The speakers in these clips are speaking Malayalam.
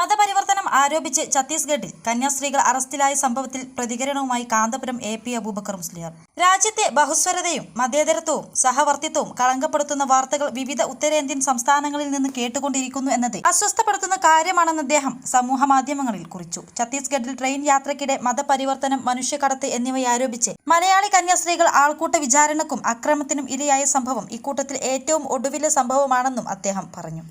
മതപരിവർത്തനം ആരോപിച്ച് ഛത്തീസ്ഗഡിൽ കന്യാസ്ത്രീകൾ അറസ്റ്റിലായ സംഭവത്തിൽ പ്രതികരണവുമായി കാന്തപുരം എ പി അബൂബക്കർ മുസ്ലിയാർ. രാജ്യത്തെ ബഹുസ്വരതയും മതേതരത്വവും സഹവർത്തിത്വവും കളങ്കപ്പെടുത്തുന്ന വാർത്തകൾ വിവിധ ഉത്തരേന്ത്യൻ സംസ്ഥാനങ്ങളിൽ നിന്ന് കേട്ടുകൊണ്ടിരിക്കുന്നു എന്നത് അസ്വസ്ഥപ്പെടുത്തുന്ന കാര്യമാണെന്ന് അദ്ദേഹം സമൂഹ മാധ്യമങ്ങളിൽ കുറിച്ചു. ഛത്തീസ്ഗഡിൽ ട്രെയിൻ യാത്രയ്ക്കിടെ മതപരിവർത്തനം മനുഷ്യക്കടത്ത് എന്നിവ ആരോപിച്ച് മലയാളി കന്യാസ്ത്രീകൾ ആൾക്കൂട്ട വിചാരണക്കും അക്രമത്തിനും ഇരയായ സംഭവം ഇക്കൂട്ടത്തിൽ ഏറ്റവും ഒടുവിലെ സംഭവമാണെന്നും അദ്ദേഹം പറഞ്ഞു.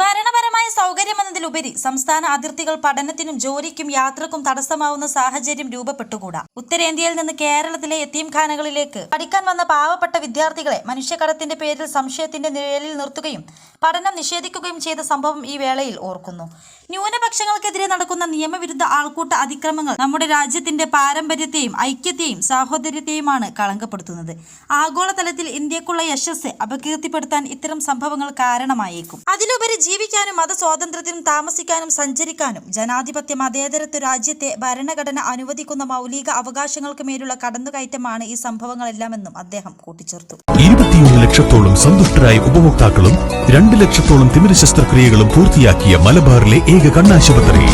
ഭരണപരമായ സൗകര്യമെന്നതിലുപരി സംസ്ഥാന അതിർത്തികൾ പഠനത്തിനും ജോലിക്കും യാത്രക്കും തടസ്സമാവുന്ന സാഹചര്യം രൂപപ്പെട്ടുകൂടാ. ഉത്തരേന്ത്യയിൽ നിന്ന് കേരളത്തിലെ യത്തീംഖാനകളിലേക്ക് പഠിക്കാൻ വന്ന പാവപ്പെട്ട വിദ്യാർത്ഥികളെ മനുഷ്യക്കടത്തിന്റെ പേരിൽ സംശയത്തിന്റെ നിഴലിൽ നിർത്തുകയും പഠനം നിഷേധിക്കുകയും ചെയ്ത സംഭവം ഈ വേളയിൽ ഓർക്കുന്നു. ന്യൂനപക്ഷങ്ങൾക്കെതിരെ നടക്കുന്ന നിയമവിരുദ്ധ ആൾക്കൂട്ട അതിക്രമങ്ങൾ നമ്മുടെ രാജ്യത്തിന്റെ പാരമ്പര്യത്തെയും ഐക്യത്തെയും സാഹോദര്യത്തെയുമാണ് കളങ്കപ്പെടുത്തുന്നത്. ആഗോളതലത്തിൽ ഇന്ത്യക്കുള്ള യശസ് അപകീർത്തിപ്പെടുത്താൻ ഇത്തരം സംഭവങ്ങൾ കാരണമായേക്കും. അതിലുപരി ജീവിക്കാനും മതസ്വാതന്ത്ര്യത്തിനും താമസിക്കാനും സഞ്ചരിക്കാനും ജനാധിപത്യ മതേതരത്വ രാജ്യത്തെ ഭരണഘടന അനുവദിക്കുന്ന മൗലിക അവകാശങ്ങൾക്ക് മേലുള്ള കടന്നുകയറ്റമാണ് ഈ സംഭവങ്ങളെല്ലാമെന്നും അദ്ദേഹം കൂട്ടിച്ചേർത്തു. ഇരുപത്തിയൊന്ന് ലക്ഷത്തോളം സന്തുഷ്ടരായ ഉപഭോക്താക്കളും രണ്ട് ലക്ഷത്തോളം തിമിര ശസ്ത്രക്രിയകളും പൂർത്തിയാക്കിയ മലബാറിലെ ഏക കണ്ണാശുപത്രി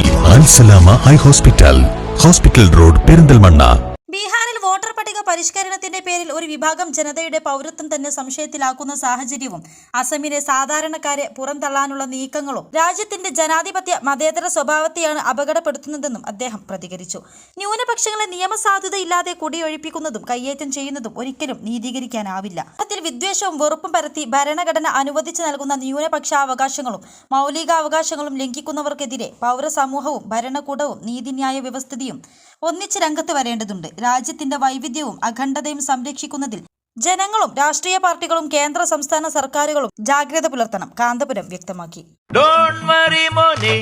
ഹോസ്പിറ്റൽ. Hospital road Perinthalmanna. പരിഷ്കരണത്തിന്റെ പേരിൽ ഒരു വിഭാഗം ജനതയുടെ പൗരത്വം തന്നെ സംശയത്തിലാക്കുന്ന സാഹചര്യവും അസമിലെ സാധാരണക്കാരെ പുറന്തള്ളാനുള്ള നീക്കങ്ങളും രാജ്യത്തിന്റെ ജനാധിപത്യ മതേതര സ്വഭാവത്തെയാണ് അപകടപ്പെടുത്തുന്നതെന്നും അദ്ദേഹം പ്രതികരിച്ചു. ന്യൂനപക്ഷങ്ങളെ നിയമസാധുതയില്ലാതെ കുടിയൊഴിപ്പിക്കുന്നതും കയ്യേറ്റം ചെയ്യുന്നതും ഒരിക്കലും നീതീകരിക്കാനാവില്ല. അതിൽ വിദ്വേഷവും വെറുപ്പും പരത്തി ഭരണഘടന അനുവദിച്ചു നൽകുന്ന ന്യൂനപക്ഷാവകാശങ്ങളും മൗലികാവകാശങ്ങളും ലംഘിക്കുന്നവർക്കെതിരെ പൗരസമൂഹവും ഭരണകൂടവും നീതിന്യായ വ്യവസ്ഥിതിയും ഒന്നിച്ച് രംഗത്ത് വരേണ്ടതുണ്ട്. രാജ്യത്തിന്റെ വൈവിധ്യവും അഖണ്ഡതയും സംരക്ഷിക്കുന്നതിൽ ജനങ്ങളും രാഷ്ട്രീയ പാർട്ടികളും കേന്ദ്ര സംസ്ഥാന സർക്കാരുകളും ജാഗ്രത പുലർത്തണം കാന്തപുരം വ്യക്തമാക്കി. ഡോണ്ട് വറി മോനെ.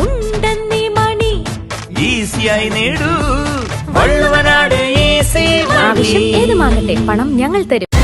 ഉണ്ടെന്നീ മണി. ഈസിയായി നേടൂ. വള്ളുവനാട് ഈസി ആവശ്യം ഏതുമാകട്ടെ പണം ഞങ്ങൾ തരും.